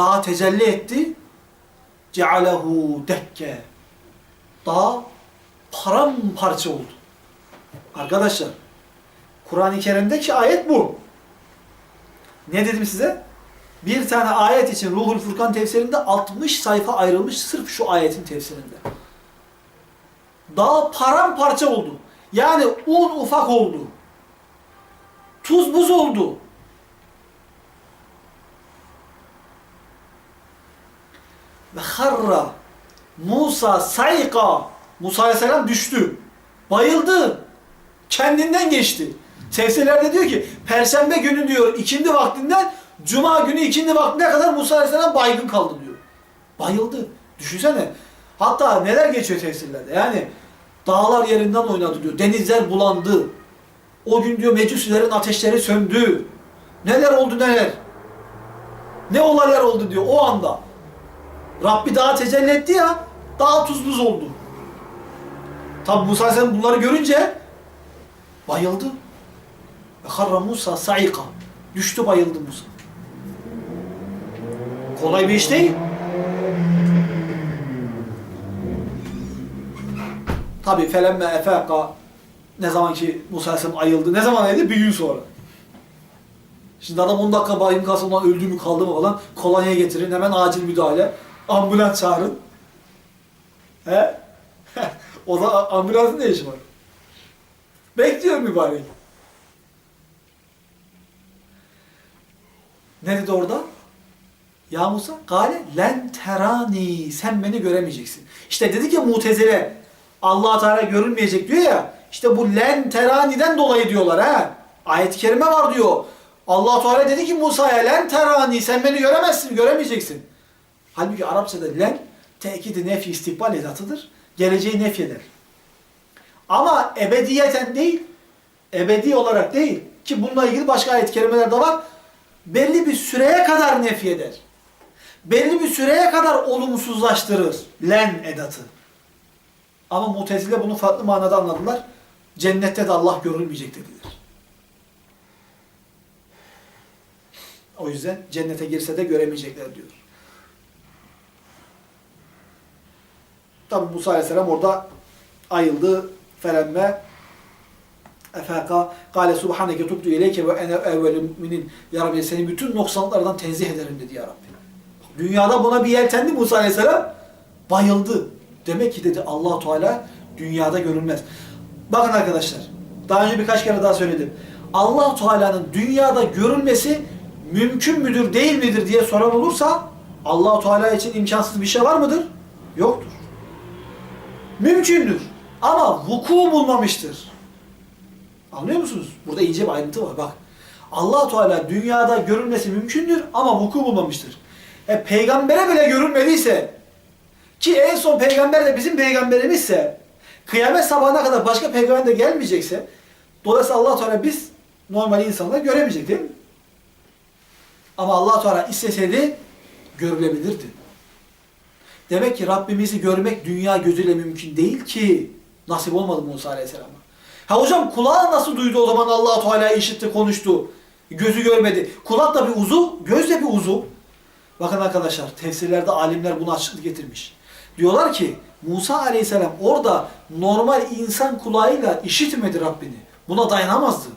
Dağa tecelli etti. Cealehu dekke. Dağ paramparça oldu. Arkadaşlar Kur'an-ı Kerim'deki ayet bu. Ne dedim size? Bir tane ayet için Ruhul Furkan tefsirinde 60 sayfa ayrılmış sırf şu ayetin tefsirinde. Dağ paramparça oldu. Yani un ufak oldu. Tuz buz oldu. Ve harra Musa sayka Musa Aleyhisselam düştü. Bayıldı. Kendinden geçti. Tefsirlerde diyor ki Perşembe günü diyor ikindi vaktinden Cuma günü ikindi vaktine kadar Musa Aleyhisselam baygın kaldı diyor. Bayıldı. Düşünsene. Hatta neler geçiyor tefsirlerde. Yani dağlar yerinden oynadı diyor. Denizler bulandı. O gün diyor mecusilerin ateşleri söndü. Neler oldu neler. Ne olaylar oldu diyor o anda. Rabbi dağa tecelli etti ya. Dağ tuz buz oldu. Tabi Musa Aleyhisselam bunları görünce bayıldı. Ve harra Musa saika. Düştü bayıldı Musa. Kolay bir iş değil. Tabi felemme efeka ne zaman ki Musa Aleyhisselam ayıldı. Ne zaman ayıldı? Bir gün sonra. Şimdi adam 10 dakika bayım kalsa ulan öldü mü kaldı mı falan kolonya getirin hemen acil müdahale. Ambulans çağırın. He? o da ambulansın ne işi var? Bekliyor mübarek. Ne dedi orada? Ya Musa, gale len terani, sen beni göremeyeceksin. İşte dedi ki mutezile, allah Teala görünmeyecek diyor ya, işte bu len terani'den dolayı diyorlar ha. Ayet-i kerime var diyor. allah Teala dedi ki Musa'ya len terani, sen beni göremezsin, göremeyeceksin. Halbuki Arapçada len, tekidi nefi istikbal edatıdır. Geleceği nefyeder. Ama ebediyeten değil, ebedi olarak değil ki bununla ilgili başka ayet-i kerimeler de var. Belli bir süreye kadar nefyeder. Belli bir süreye kadar olumsuzlaştırır len edatı. Ama mutezile bunu farklı manada anladılar. Cennette de Allah görülmeyecek dediler. O yüzden cennete girse de göremeyecekler diyor. Tabi Musa Aleyhisselam orada ayıldı. Felemme efeka kâle subhaneke tubtu ileyke ve ene evvelü müminin ya Rabbi seni bütün noksanlıklardan tenzih ederim dedi ya Rabbi. Dünyada buna bir yeltendi Musa Aleyhisselam. Bayıldı. Demek ki dedi allah Teala dünyada görülmez. Bakın arkadaşlar. Daha önce birkaç kere daha söyledim. allah Teala'nın dünyada görülmesi mümkün müdür değil midir diye soran olursa allah Teala için imkansız bir şey var mıdır? Yoktur. Mümkündür. Ama vuku bulmamıştır. Anlıyor musunuz? Burada ince bir ayrıntı var. Bak. allah Teala dünyada görülmesi mümkündür ama vuku bulmamıştır. E, peygambere bile görülmediyse ki en son peygamber de bizim peygamberimizse kıyamet sabahına kadar başka peygamber de gelmeyecekse dolayısıyla allah Teala biz normal insanlar göremeyecek değil mi? Ama allah Teala isteseydi görülebilirdi. Demek ki Rabbimizi görmek dünya gözüyle mümkün değil ki. Nasip olmadı Musa Aleyhisselam'a. Ha hocam kulağı nasıl duydu o zaman allah Teala işitti, konuştu. Gözü görmedi. Kulak da bir uzu, göz de bir uzu. Bakın arkadaşlar tefsirlerde alimler buna açıklık getirmiş. Diyorlar ki Musa Aleyhisselam orada normal insan kulağıyla işitmedi Rabbini. Buna dayanamazdı.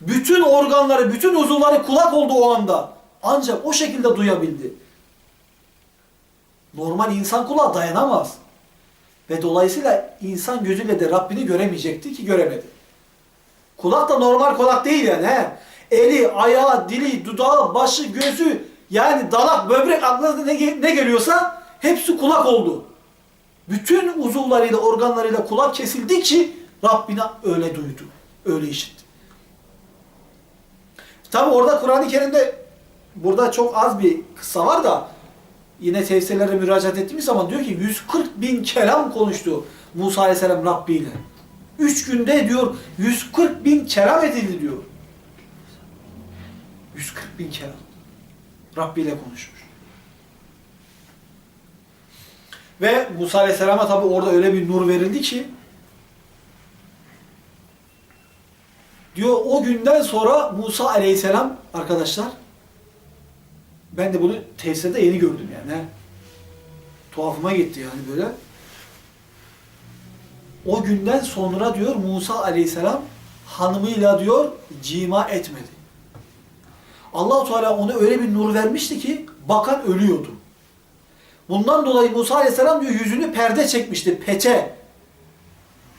Bütün organları, bütün uzuvları kulak oldu o anda. Ancak o şekilde duyabildi. Normal insan kulağı dayanamaz. Ve dolayısıyla insan gözüyle de Rabbini göremeyecekti ki göremedi. Kulak da normal kulak değil yani. He. Eli, ayağı, dili, dudağı, başı, gözü yani dalak, böbrek aklınıza ne, ne geliyorsa hepsi kulak oldu. Bütün uzuvlarıyla, organlarıyla kulak kesildi ki Rabbine öyle duydu. Öyle işitti. Tabi orada Kur'an-ı Kerim'de burada çok az bir kıssa var da yine tefsirlere müracaat ettiğimiz zaman diyor ki 140 bin kelam konuştu Musa Aleyhisselam Rabbi ile. Üç günde diyor 140 bin kelam edildi diyor. 140 bin kelam. Rabbi ile konuşmuş. Ve Musa Aleyhisselam'a tabi orada öyle bir nur verildi ki diyor o günden sonra Musa Aleyhisselam arkadaşlar Ben de bunu tefsirde yeni gördüm he. Tuhafıma gitti yani böyle. O günden sonra diyor Musa aleyhisselam hanımıyla diyor cima etmedi. allah Teala ona öyle bir nur vermişti ki bakan ölüyordu. Bundan dolayı Musa aleyhisselam diyor yüzünü perde çekmişti, peçe.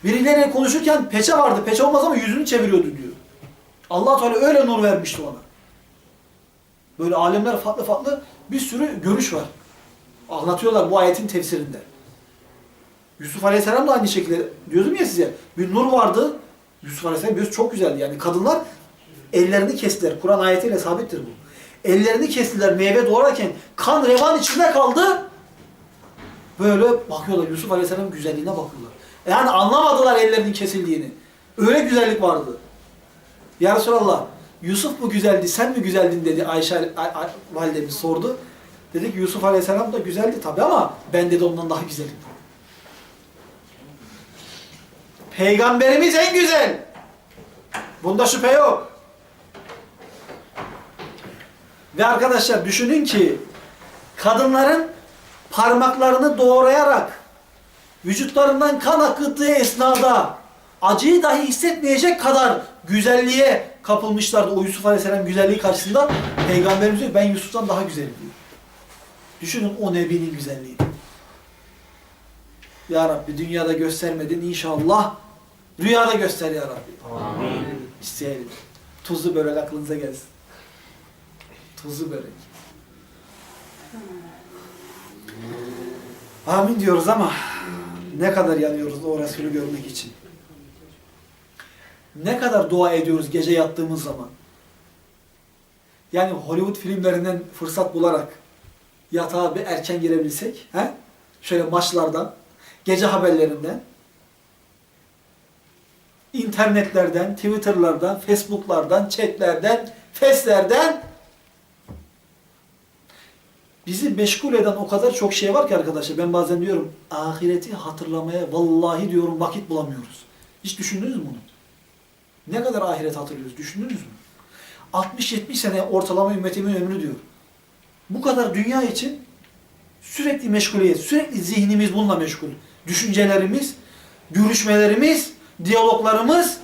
Birileriyle konuşurken peçe vardı, peçe olmaz ama yüzünü çeviriyordu diyor. allah Teala öyle nur vermişti ona. Böyle alemler farklı farklı bir sürü görüş var. Anlatıyorlar bu ayetin tefsirinde. Yusuf Aleyhisselam da aynı şekilde diyordum ya size bir nur vardı. Yusuf Aleyhisselam göz çok güzeldi. Yani kadınlar ellerini kestiler. Kur'an ayetiyle sabittir bu. Ellerini kestiler meyve doğrarken kan revan içinde kaldı. Böyle bakıyorlar Yusuf Aleyhisselam'ın güzelliğine bakıyorlar. Yani anlamadılar ellerinin kesildiğini. Öyle güzellik vardı. Ya Resulallah Yusuf mu güzeldi sen mi güzeldin dedi Ayşe Ay- Ay- validemiz sordu. Dedi ki Yusuf Aleyhisselam da güzeldi tabi ama ben dedi ondan daha güzelim. Peygamberimiz en güzel. Bunda şüphe yok. Ve arkadaşlar düşünün ki kadınların parmaklarını doğrayarak vücutlarından kan akıttığı esnada acıyı dahi hissetmeyecek kadar güzelliğe kapılmışlardı. O Yusuf Aleyhisselam güzelliği karşısında Peygamberimiz diyor ben Yusuf'tan daha güzelim diyor. Düşünün o Nebi'nin güzelliğini. Ya Rabbi dünyada göstermedin inşallah rüyada göster ya Rabbi. Amin. İsteyelim. Tuzlu börek aklınıza gelsin. Tuzlu börek. Amin diyoruz ama ne kadar yanıyoruz o Resulü görmek için. Ne kadar dua ediyoruz gece yattığımız zaman. Yani Hollywood filmlerinden fırsat bularak yatağa bir erken girebilsek, he? şöyle maçlardan, gece haberlerinden, internetlerden, Twitter'lardan, Facebook'lardan, chatlerden, feslerden bizi meşgul eden o kadar çok şey var ki arkadaşlar. Ben bazen diyorum ahireti hatırlamaya vallahi diyorum vakit bulamıyoruz. Hiç düşündünüz mü bunu? Ne kadar ahiret hatırlıyoruz? Düşündünüz mü? 60-70 sene ortalama ümmetimin ömrü diyor. Bu kadar dünya için sürekli meşguliyet, sürekli zihnimiz bununla meşgul. Düşüncelerimiz, görüşmelerimiz, diyaloglarımız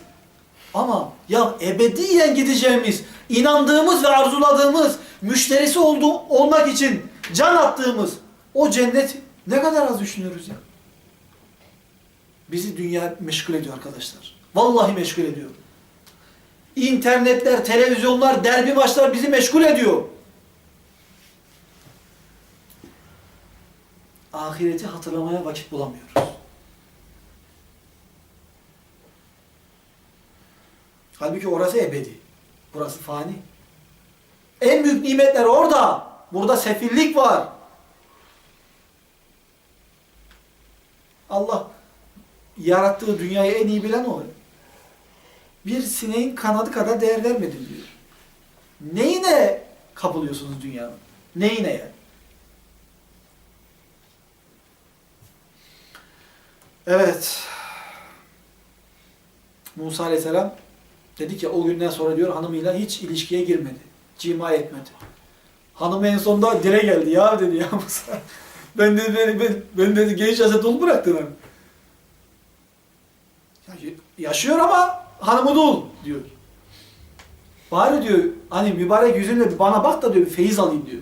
ama ya ebediyen gideceğimiz, inandığımız ve arzuladığımız, müşterisi olduğu, olmak için can attığımız o cennet ne kadar az düşünüyoruz ya. Bizi dünya meşgul ediyor arkadaşlar. Vallahi meşgul ediyor. İnternetler, televizyonlar, derbi maçlar bizi meşgul ediyor. Ahireti hatırlamaya vakit bulamıyoruz. Halbuki orası ebedi. Burası fani. En büyük nimetler orada. Burada sefillik var. Allah yarattığı dünyayı en iyi bilen o. Bir sineğin kanadı kadar değer vermedim diyor. Neyine kapılıyorsunuz dünyanın? Neyine yani? Evet. Musa Aleyhisselam dedi ki o günden sonra diyor hanımıyla hiç ilişkiye girmedi. Cima etmedi. Hanım en sonunda dile geldi. Ya dedi ya Musa. Ben dedi beni ben, ben dedi genç yaşta dul bıraktın hani. Ya, yaşıyor ama hanımı dul diyor. Bari diyor hani mübarek yüzünle bana bak da diyor bir feyiz alayım diyor.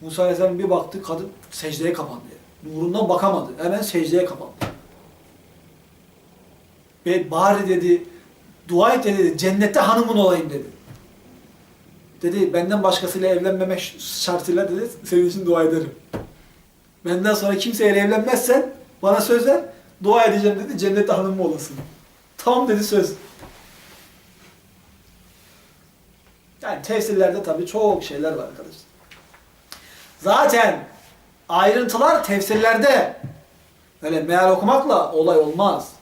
Musa Aleyhisselam bir baktı kadın secdeye kapandı. Nurundan bakamadı. Hemen secdeye kapandı. Ve bari dedi dua et dedi cennette hanımın olayım dedi. Dedi benden başkasıyla evlenmemek şartıyla dedi senin için dua ederim. Benden sonra kimseyle evlenmezsen bana söz ver dua edeceğim dedi cennette hanımım olasın. Tamam dedi söz. Yani tefsirlerde tabii çok şeyler var arkadaşlar. Zaten ayrıntılar tefsirlerde. Öyle meal okumakla olay olmaz.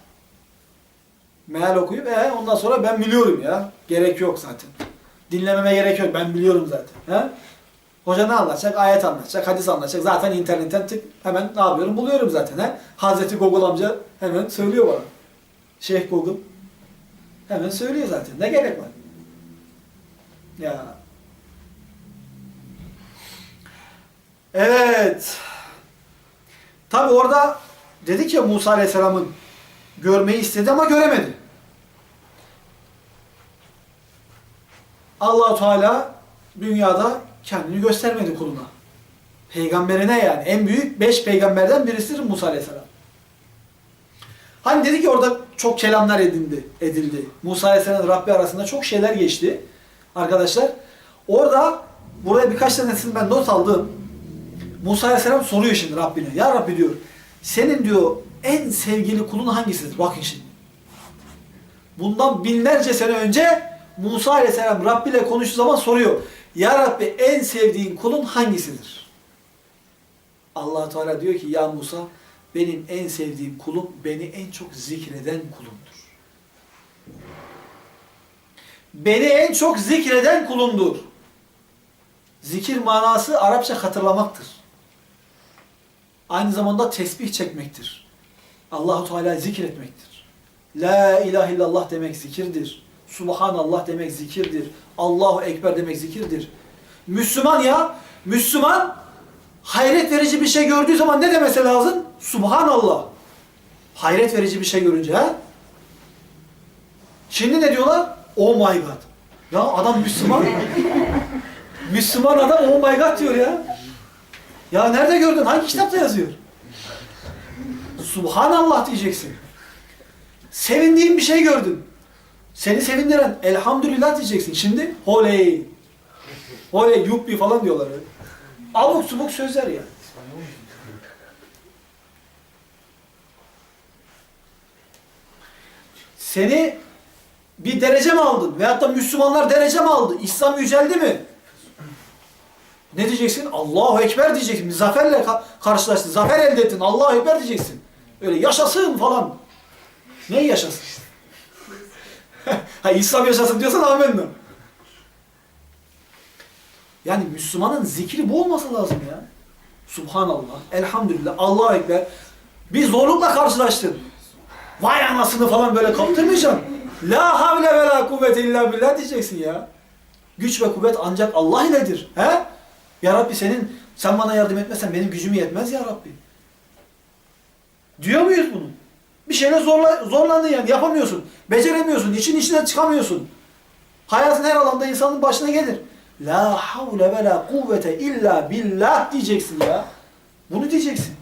Meal okuyup e, ondan sonra ben biliyorum ya. Gerek yok zaten. Dinlememe gerek yok. Ben biliyorum zaten. He? Hoca ne anlatacak? Ayet anlatacak, hadis anlatacak. Zaten internetten tık hemen ne yapıyorum? Buluyorum zaten. He? Hazreti Google amca hemen söylüyor bana. Şeyh Google hemen söylüyor zaten. Ne gerek var? Ya. Evet. Tabi orada dedik ya Musa Aleyhisselam'ın görmeyi istedi ama göremedi. allah Teala dünyada kendini göstermedi kuluna. Peygamberine yani. En büyük beş peygamberden birisidir Musa Aleyhisselam. Hani dedi ki orada çok kelamlar edildi, edildi. Musa Aleyhisselam Rabbi arasında çok şeyler geçti. Arkadaşlar orada buraya birkaç tanesini ben not aldım. Musa Aleyhisselam soruyor şimdi Rabbine. Ya Rabbi diyor senin diyor en sevgili kulun hangisidir? Bakın şimdi. Bundan binlerce sene önce Musa Aleyhisselam Rabbi ile konuştuğu zaman soruyor. Ya Rabbi en sevdiğin kulun hangisidir? allah Teala diyor ki ya Musa benim en sevdiğim kulum beni en çok zikreden kulumdur. Beni en çok zikreden kulumdur. Zikir manası Arapça hatırlamaktır. Aynı zamanda tesbih çekmektir. Allahu Teala zikretmektir. La ilahe illallah demek zikirdir. Subhanallah demek zikirdir. Allahu Ekber demek zikirdir. Müslüman ya, Müslüman hayret verici bir şey gördüğü zaman ne demesi lazım? Subhanallah. Hayret verici bir şey görünce ha? Şimdi ne diyorlar? Oh my god. Ya adam Müslüman. Müslüman adam oh my god diyor ya. Ya nerede gördün? Hangi kitapta yazıyor? Subhanallah diyeceksin. Sevindiğin bir şey gördün. Seni sevindiren elhamdülillah diyeceksin. Şimdi holey. Holey yuppi falan diyorlar. Abuk subuk sözler ya. Seni bir derece mi aldın? Veyahut da Müslümanlar derece mi aldı? İslam yüceldi mi? Ne diyeceksin? Allahu Ekber diyeceksin. Zaferle ka- karşılaştın. Zafer elde ettin. Allahu Ekber diyeceksin. Öyle yaşasın falan. Ne yaşasın? ha İslam yaşasın diyorsan amenna. Yani Müslümanın zikri bu olması lazım ya. Subhanallah, elhamdülillah, Allahu Ekber. Bir zorlukla karşılaştın. Vay anasını falan böyle kaptırmayacaksın. La havle ve la kuvvete illa billah diyeceksin ya. Güç ve kuvvet ancak Allah iledir. He? Ya Rabbi senin, sen bana yardım etmezsen benim gücüm yetmez ya Rabbi. Diyor muyuz bunu? Bir şeyle zorla, zorlandın yani yapamıyorsun. Beceremiyorsun. için içine çıkamıyorsun. Hayatın her alanda insanın başına gelir. La havle ve la kuvvete illa billah diyeceksin ya. Bunu diyeceksin.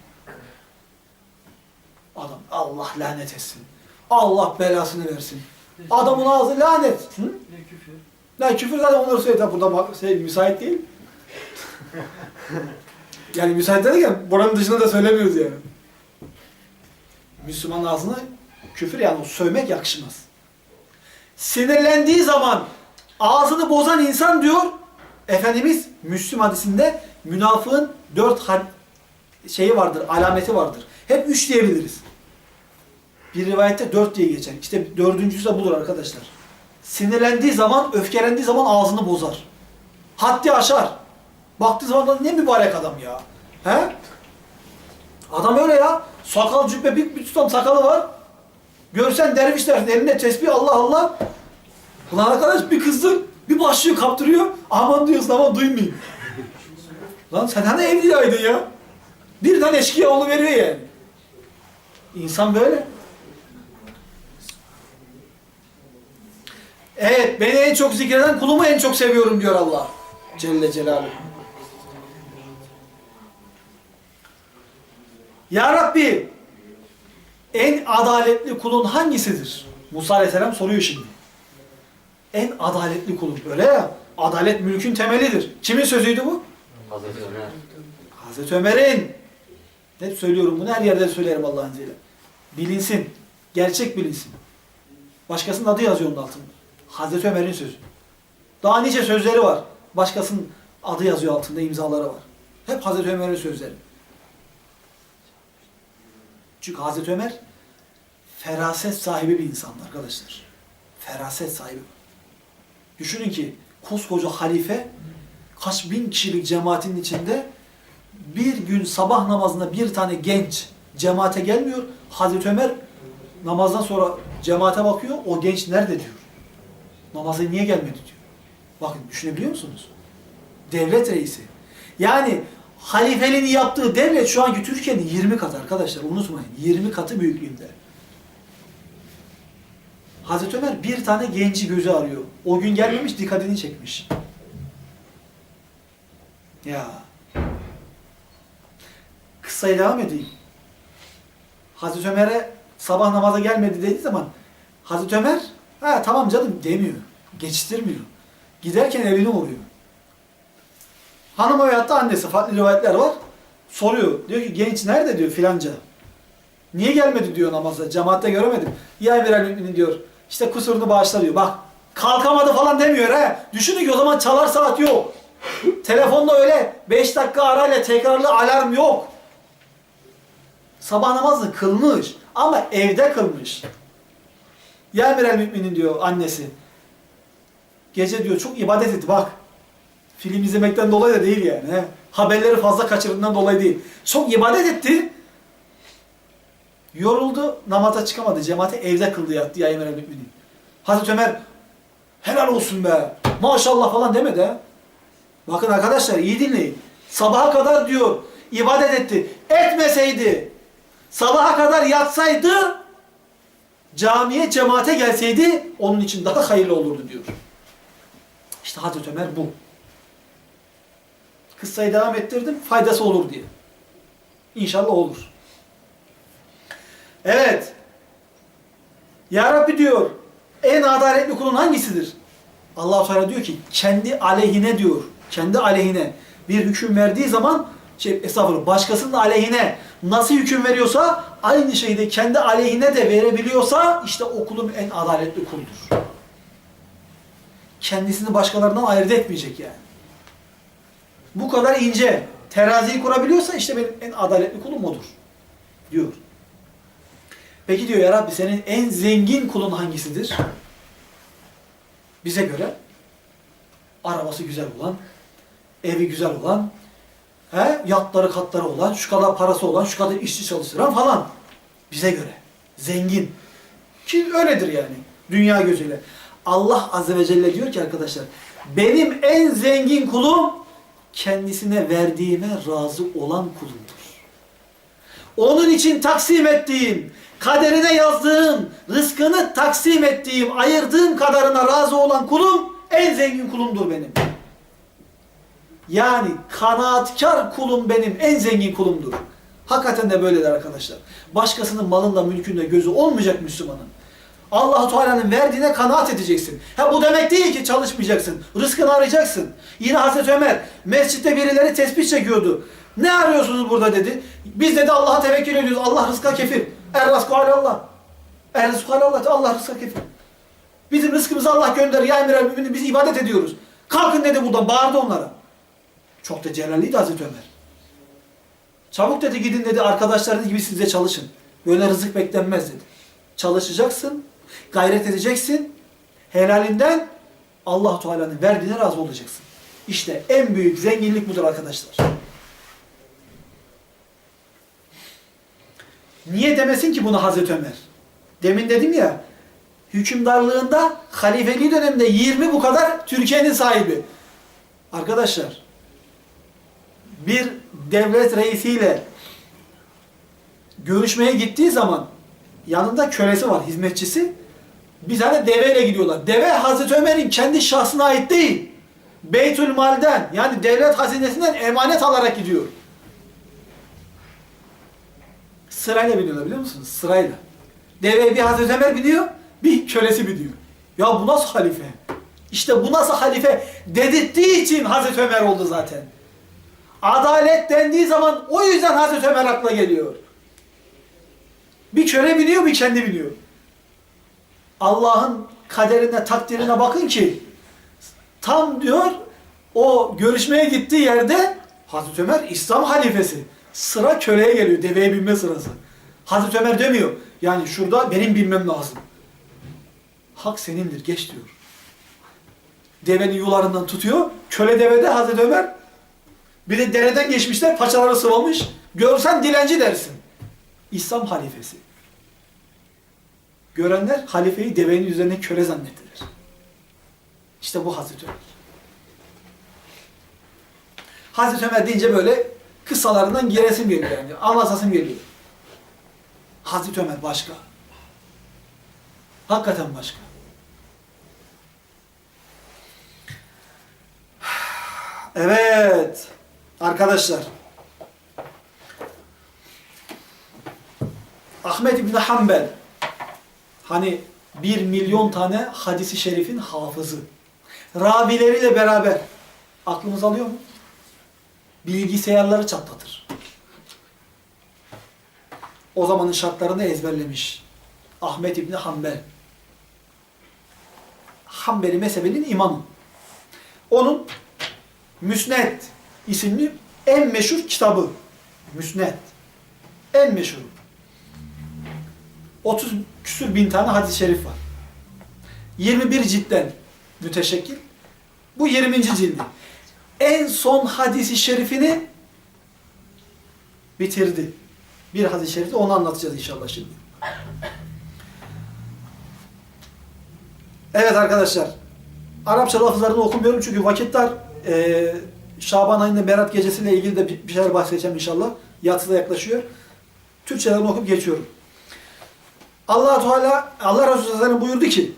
Adam Allah lanet etsin. Allah belasını versin. Adamın ağzı lanet. Hı? Ne küfür. Ya küfür zaten onları söyledi. Burada şey, müsait değil. yani müsait derken buranın dışında da söylemiyoruz yani. Müslümanın ağzına küfür yani sövmek yakışmaz. Sinirlendiği zaman ağzını bozan insan diyor Efendimiz Müslüm hadisinde münafığın dört şeyi vardır, alameti vardır. Hep üç diyebiliriz. Bir rivayette dört diye geçer. İşte dördüncüsü de budur arkadaşlar. Sinirlendiği zaman, öfkelendiği zaman ağzını bozar. Haddi aşar. Baktığı zaman da ne mübarek adam ya. He? Adam öyle ya. Sakal cübbe bir, bir tutam sakalı var. Görsen derviş dersin elinde tesbih Allah Allah. Ulan arkadaş bir kızdı bir başlıyor kaptırıyor. Aman diyorsun aman duymayayım. Lan sen hani evliyaydın ya. Birden eşkıya oğlu veriyor yani. İnsan böyle. Evet, beni en çok zikreden kulumu en çok seviyorum diyor Allah. Celle Celaluhu. Ya Rabbi, en adaletli kulun hangisidir? Musa Aleyhisselam soruyor şimdi. En adaletli kulun. Öyle ya, adalet mülkün temelidir. Kimin sözüydü bu? Hazreti Ömer. Hazreti Ömer'in. Hep söylüyorum bunu, her yerde söylerim Allah'ın izniyle. Bilinsin, gerçek bilinsin. Başkasının adı yazıyor onun altında. Hazreti Ömer'in sözü. Daha nice sözleri var. Başkasının adı yazıyor altında, imzaları var. Hep Hazreti Ömer'in sözleri. Çünkü Hazreti Ömer feraset sahibi bir insandı arkadaşlar. Feraset sahibi. Düşünün ki koskoca halife kaç bin kişilik cemaatin içinde bir gün sabah namazında bir tane genç cemaate gelmiyor. Hazreti Ömer namazdan sonra cemaate bakıyor. O genç nerede diyor. Namaza niye gelmedi diyor. Bakın düşünebiliyor musunuz? Devlet reisi. Yani halifeliğini yaptığı devlet şu anki Türkiye'nin 20 katı arkadaşlar unutmayın. 20 katı büyüklüğünde. Hazreti Ömer bir tane genci gözü arıyor. O gün gelmemiş dikkatini çekmiş. Ya. Kıssaya devam edeyim. Hazreti Ömer'e sabah namaza gelmedi dediği zaman Hazreti Ömer ha tamam canım demiyor. Geçiştirmiyor. Giderken evine uğruyor. Hanım veyahut da annesi farklı rivayetler var. Soruyor. Diyor ki genç nerede diyor filanca. Niye gelmedi diyor namaza. Cemaatte göremedim. Ya el müminin diyor. İşte kusurunu bağışla. Bak kalkamadı falan demiyor he. Düşünün ki o zaman çalar saat yok. Telefonda öyle 5 dakika arayla tekrarlı alarm yok. Sabah namazını kılmış ama evde kılmış. Ya el müminin diyor annesi. Gece diyor çok ibadet etti bak. Film izlemekten dolayı da değil yani. Haberleri fazla kaçırdığından dolayı değil. Çok ibadet etti. Yoruldu, namaza çıkamadı. Cemaate evde kıldı yattı ya Emre Müminin. Hazreti Ömer helal olsun be, maşallah falan demedi. Bakın arkadaşlar iyi dinleyin. Sabaha kadar diyor ibadet etti. Etmeseydi, sabaha kadar yatsaydı, camiye, cemaate gelseydi onun için daha hayırlı olurdu diyor. İşte Hazreti Ömer bu. Kıssayı devam ettirdim, faydası olur diye. İnşallah olur. Evet. Ya Rabbi diyor, en adaletli kulun hangisidir? allah Teala diyor ki, kendi aleyhine diyor, kendi aleyhine bir hüküm verdiği zaman, şey, estağfurullah, başkasının aleyhine nasıl hüküm veriyorsa, aynı şeyi de kendi aleyhine de verebiliyorsa, işte o kulun en adaletli kuludur. Kendisini başkalarından ayırt etmeyecek yani. Bu kadar ince, teraziyi kurabiliyorsa işte benim en adaletli kulum odur. Diyor. Peki diyor ya Rabbi senin en zengin kulun hangisidir? Bize göre arabası güzel olan, evi güzel olan, he, yatları katları olan, şu kadar parası olan, şu kadar işçi çalıştıran falan. Bize göre. Zengin. Ki öyledir yani. Dünya gözüyle. Allah Azze ve Celle diyor ki arkadaşlar, benim en zengin kulum kendisine verdiğime razı olan kulumdur. Onun için taksim ettiğim, kaderine yazdığım, rızkını taksim ettiğim, ayırdığım kadarına razı olan kulum en zengin kulumdur benim. Yani kanaatkar kulum benim, en zengin kulumdur. Hakikaten de böyledir arkadaşlar. Başkasının malında, mülkünde gözü olmayacak Müslümanın. Allah-u Teala'nın verdiğine kanaat edeceksin. Ha bu demek değil ki çalışmayacaksın. Rızkını arayacaksın. Yine Hazreti Ömer mescitte birileri tespih çekiyordu. Ne arıyorsunuz burada dedi. Biz dedi Allah'a tevekkül ediyoruz. Allah rızka kefil. Er rızkı Allah. Er rızkı Allah. Allah rızka kefil. Bizim rızkımızı Allah gönder. Ya emir müminin biz ibadet ediyoruz. Kalkın dedi buradan. Bağırdı onlara. Çok da celalliydi Hazreti Ömer. Çabuk dedi gidin dedi arkadaşlarınız gibi size çalışın. Böyle rızık beklenmez dedi. Çalışacaksın, gayret edeceksin. Helalinden Allah Teala'nın verdiğine razı olacaksın. İşte en büyük zenginlik budur arkadaşlar. Niye demesin ki bunu Hazreti Ömer? Demin dedim ya, hükümdarlığında halifeliği döneminde 20 bu kadar Türkiye'nin sahibi. Arkadaşlar, bir devlet reisiyle görüşmeye gittiği zaman yanında kölesi var, hizmetçisi. Bir tane deveyle gidiyorlar. Deve Hazreti Ömer'in kendi şahsına ait değil. Beytül Mal'den yani devlet hazinesinden emanet alarak gidiyor. Sırayla biniyorlar biliyor musunuz? Sırayla. Deveye bir Hazreti Ömer biniyor, bir kölesi biniyor. Ya bu nasıl halife? İşte bu nasıl halife dedirttiği için Hazreti Ömer oldu zaten. Adalet dendiği zaman o yüzden Hazreti Ömer akla geliyor. Bir köle biniyor, bir kendi biniyor. Allah'ın kaderine, takdirine bakın ki tam diyor o görüşmeye gittiği yerde Hazreti Ömer İslam halifesi. Sıra köleye geliyor, deveye binme sırası. Hazreti Ömer demiyor. Yani şurada benim binmem lazım. Hak senindir, geç diyor. Devenin yularından tutuyor. Köle devede Hazreti Ömer. Bir de dereden geçmişler, paçaları sıvamış. Görsen dilenci dersin. İslam halifesi. Görenler halifeyi devenin üzerine köle zannettiler. İşte bu Hazreti Ömer. Hazreti Ömer deyince böyle kıssalarından giresim geliyor yani. Anlatasım geliyor. Hazreti Ömer başka. Hakikaten başka. Evet. Arkadaşlar. Ahmet İbni Hanbel hani bir milyon tane hadisi şerifin hafızı. Ravileriyle beraber aklımız alıyor mu? Bilgisayarları çatlatır. O zamanın şartlarını ezberlemiş. Ahmet İbni Hanbel. Hanbeli mezhebinin imamı. Onun Müsned isimli en meşhur kitabı. Müsned. En meşhur. 30 küsür bin tane hadis-i şerif var. 21 ciltten müteşekkil. Bu 20. cildi. En son hadisi şerifini bitirdi. Bir hadis-i şerifte onu anlatacağız inşallah şimdi. Evet arkadaşlar. Arapça lafızlarını okumuyorum çünkü vakit dar. Ee, Şaban ayında Berat gecesiyle ilgili de bir şeyler bahsedeceğim inşallah. Yatıda yaklaşıyor. Türkçelerini okup geçiyorum. Allah Teala Allah Resulü Hazretleri buyurdu ki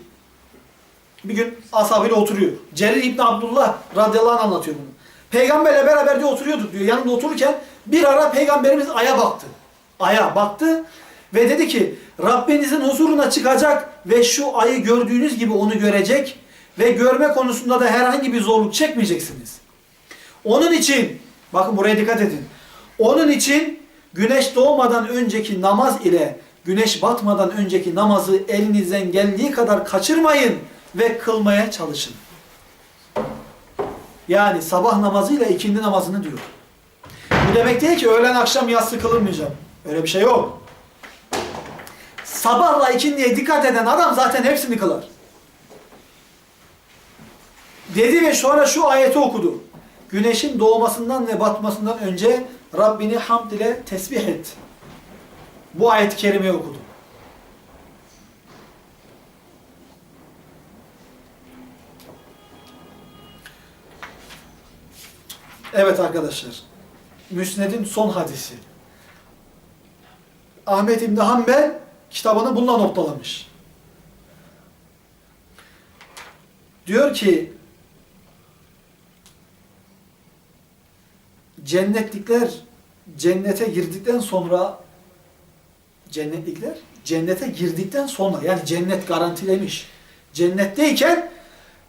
bir gün ashabıyla oturuyor. Cerir İbni Abdullah radıyallahu anh anlatıyor bunu. Peygamberle beraber diyor oturuyorduk diyor. Yanında otururken bir ara peygamberimiz aya baktı. Aya baktı ve dedi ki Rabbinizin huzuruna çıkacak ve şu ayı gördüğünüz gibi onu görecek ve görme konusunda da herhangi bir zorluk çekmeyeceksiniz. Onun için bakın buraya dikkat edin. Onun için güneş doğmadan önceki namaz ile güneş batmadan önceki namazı elinizden geldiği kadar kaçırmayın ve kılmaya çalışın. Yani sabah namazıyla ikindi namazını diyor. Bu demek değil ki öğlen akşam yatsı kılınmayacak. Öyle bir şey yok. Sabahla ikindiye dikkat eden adam zaten hepsini kılar. Dedi ve sonra şu ayeti okudu. Güneşin doğmasından ve batmasından önce Rabbini hamd ile tesbih et. Bu ayet-i kerimeyi okudu. Evet arkadaşlar. Müsned'in son hadisi. Ahmet İbni Hanbel kitabını bununla noktalamış. Diyor ki cennetlikler cennete girdikten sonra cennetlikler cennete girdikten sonra yani cennet garantilemiş. Cennetteyken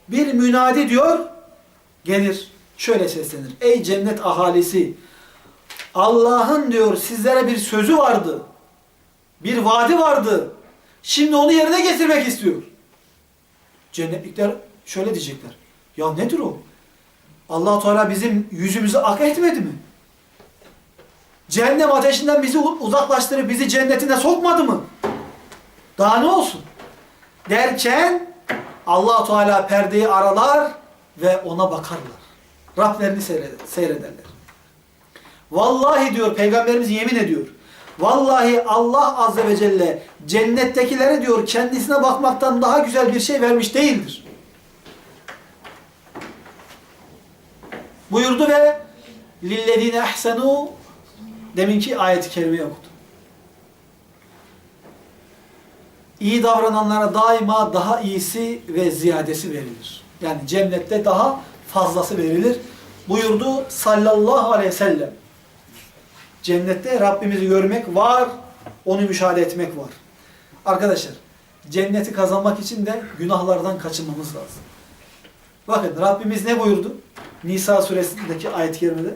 bir münadi diyor gelir şöyle seslenir. Ey cennet ahalisi Allah'ın diyor sizlere bir sözü vardı. Bir vaadi vardı. Şimdi onu yerine getirmek istiyor. Cennetlikler şöyle diyecekler. Ya nedir o? allah Teala bizim yüzümüzü ak etmedi mi? Cehennem ateşinden bizi uzaklaştırıp bizi cennetine sokmadı mı? Daha ne olsun? Derken allah Teala perdeyi aralar ve ona bakarlar. Rablerini seyrederler. Vallahi diyor Peygamberimiz yemin ediyor. Vallahi Allah Azze ve Celle cennettekilere diyor kendisine bakmaktan daha güzel bir şey vermiş değildir. Buyurdu ve lillezine ahsenu deminki ayet-i kerimeyi okudu. İyi davrananlara daima daha iyisi ve ziyadesi verilir. Yani cennette daha fazlası verilir. Buyurdu sallallahu aleyhi ve sellem. Cennette Rabbimizi görmek var, onu müşahede etmek var. Arkadaşlar, cenneti kazanmak için de günahlardan kaçınmamız lazım. Bakın Rabbimiz ne buyurdu? Nisa suresindeki ayet-i kerimede.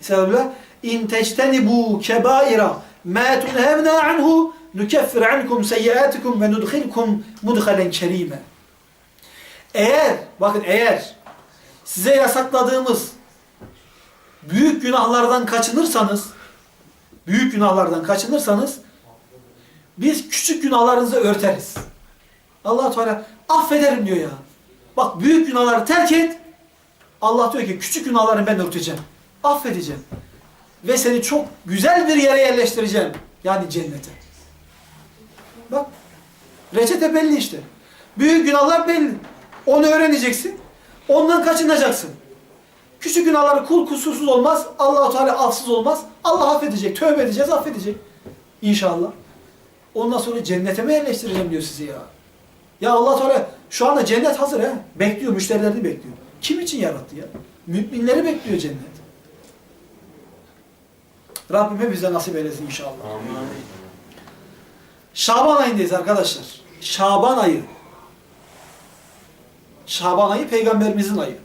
Estağfirullah. İn tectenibu kebaira ma tunhevna anhu nukeffir ankum seyyiatikum ve nudkhilkum mudhalen kerime. Eğer, bakın eğer size yasakladığımız büyük günahlardan kaçınırsanız, büyük günahlardan kaçınırsanız biz küçük günahlarınızı örteriz. Allah Teala affederim diyor ya. Bak büyük günahları terk et. Allah diyor ki küçük günahlarını ben örteceğim. Affedeceğim. Ve seni çok güzel bir yere yerleştireceğim. Yani cennete. Bak. Reçete belli işte. Büyük günahlar belli. Onu öğreneceksin. Ondan kaçınacaksın. Küçük günahları kul kusursuz olmaz. allah Teala afsız olmaz. Allah affedecek. Tövbe edeceğiz affedecek. İnşallah. Ondan sonra cennete mi yerleştireceğim diyor sizi ya. Ya allah Teala şu anda cennet hazır he. Bekliyor. Müşterilerini bekliyor. Kim için yarattı ya? Müminleri bekliyor cennet. Rabbim hepimize nasip eylesin inşallah. Amin. Şaban ayındayız arkadaşlar. Şaban ayı. Şaban ayı peygamberimizin ayı.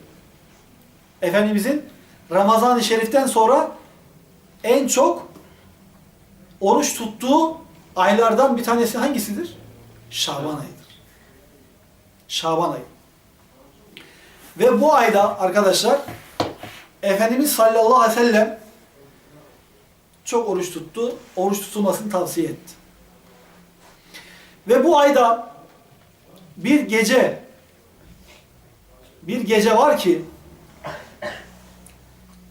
Efendimizin Ramazan-ı Şerif'ten sonra en çok oruç tuttuğu aylardan bir tanesi hangisidir? Şaban ayıdır. Şaban ayı. Ve bu ayda arkadaşlar Efendimiz sallallahu aleyhi ve sellem çok oruç tuttu. Oruç tutulmasını tavsiye etti. Ve bu ayda bir gece bir gece var ki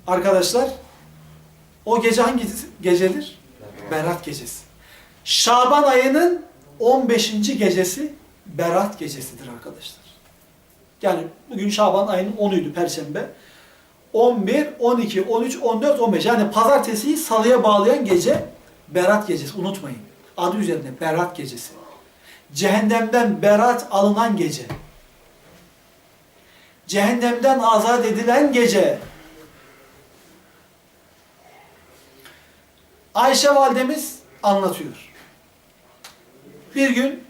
arkadaşlar o gece hangi gecedir? Berat gecesi. Şaban ayının 15. gecesi Berat gecesidir arkadaşlar. Yani bugün Şaban ayının 10'uydu Perşembe. 11, 12, 13, 14, 15 yani pazartesiyi salıya bağlayan gece Berat gecesi. Unutmayın. Adı üzerinde Berat gecesi. Cehennemden berat alınan gece. Cehennemden azat edilen gece. Ayşe validemiz anlatıyor. Bir gün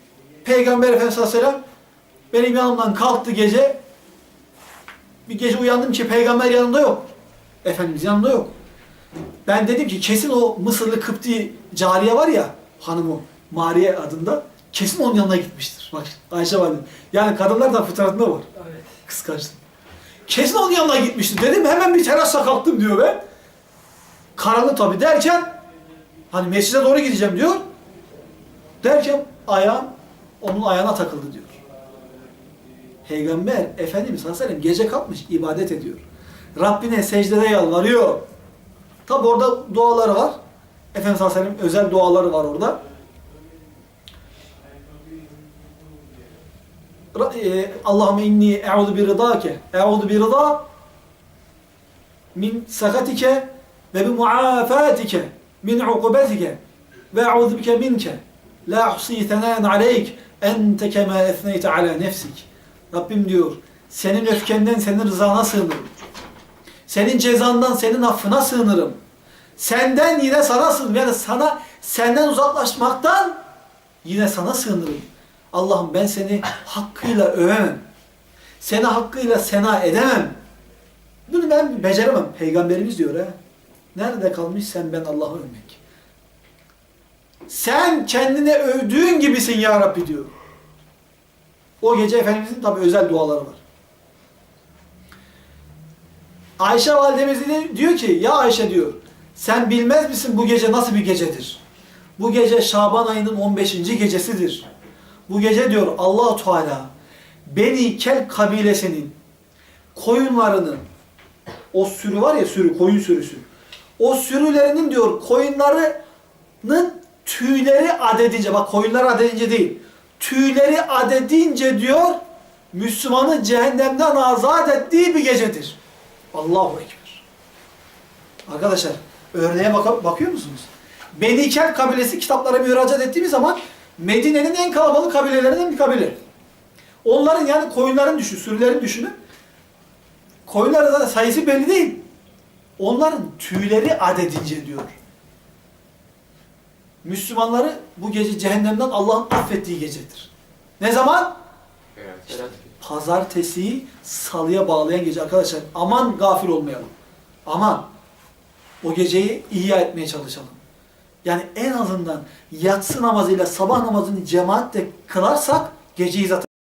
Peygamber Efendimiz Aleyhisselam benim yanımdan kalktı gece. Bir gece uyandım ki peygamber yanımda yok. Efendimiz yanımda yok. Ben dedim ki kesin o Mısırlı Kıpti cariye var ya hanımı Mariye adında kesin onun yanına gitmiştir. Bak Ayşe valide. Yani kadınlar da fıtratında var. Evet. Kıskançlık. Kesin onun yanına gitmiştir. Dedim hemen bir terasa kalktım diyor ben. Karanlık tabii derken hani mescide doğru gideceğim diyor. Derken ayağım onun ayağına takıldı diyor. Peygamber Efendimiz sallallahu aleyhi ve sellem gece kalkmış ibadet ediyor. Rabbine secdede yalvarıyor. Tabi orada duaları var. Efendimiz sallallahu aleyhi ve sellem özel duaları var orada. Ra- e, Allahümme inni e'udu bi rıdake e'udu bi rıda min sakatike ve bi muafatike min ukubetike ve e'udu bike minke la ahsi thenen aleyk ente kema ethneyte ala nefsik Rabbim diyor senin öfkenden senin rızana sığınırım. Senin cezandan senin affına sığınırım. Senden yine sana sığınırım. Yani sana senden uzaklaşmaktan yine sana sığınırım. Allah'ım ben seni hakkıyla övemem. Seni hakkıyla sena edemem. Bunu ben beceremem. Peygamberimiz diyor ha. Nerede kalmış sen ben Allah'ı övmek. Sen kendine övdüğün gibisin ya Rabbi diyor. O gece Efendimizin tabi özel duaları var. Ayşe validemiz de diyor ki ya Ayşe diyor sen bilmez misin bu gece nasıl bir gecedir? Bu gece Şaban ayının 15. gecesidir. Bu gece diyor allah Teala Beni Kel kabilesinin koyunlarının o sürü var ya sürü koyun sürüsü o sürülerinin diyor koyunlarının tüyleri adedince bak koyunlar adedince değil tüyleri adedince diyor Müslümanı cehennemden azat ettiği bir gecedir. Allahu Ekber. Arkadaşlar örneğe bak bakıyor musunuz? Benikel kabilesi kitaplara müracaat ettiğimiz zaman Medine'nin en kalabalık kabilelerinden bir kabile. Onların yani koyunların düşün, sürülerin düşünün. Koyunların sayısı belli değil. Onların tüyleri adedince diyor. Müslümanları bu gece cehennemden Allah'ın affettiği gecedir. Ne zaman? Evet. Pazartesiyi salıya bağlayan gece arkadaşlar. Aman gafil olmayalım. Aman. O geceyi ihya etmeye çalışalım. Yani en azından yatsı namazıyla sabah namazını cemaatle kılarsak geceyi zaten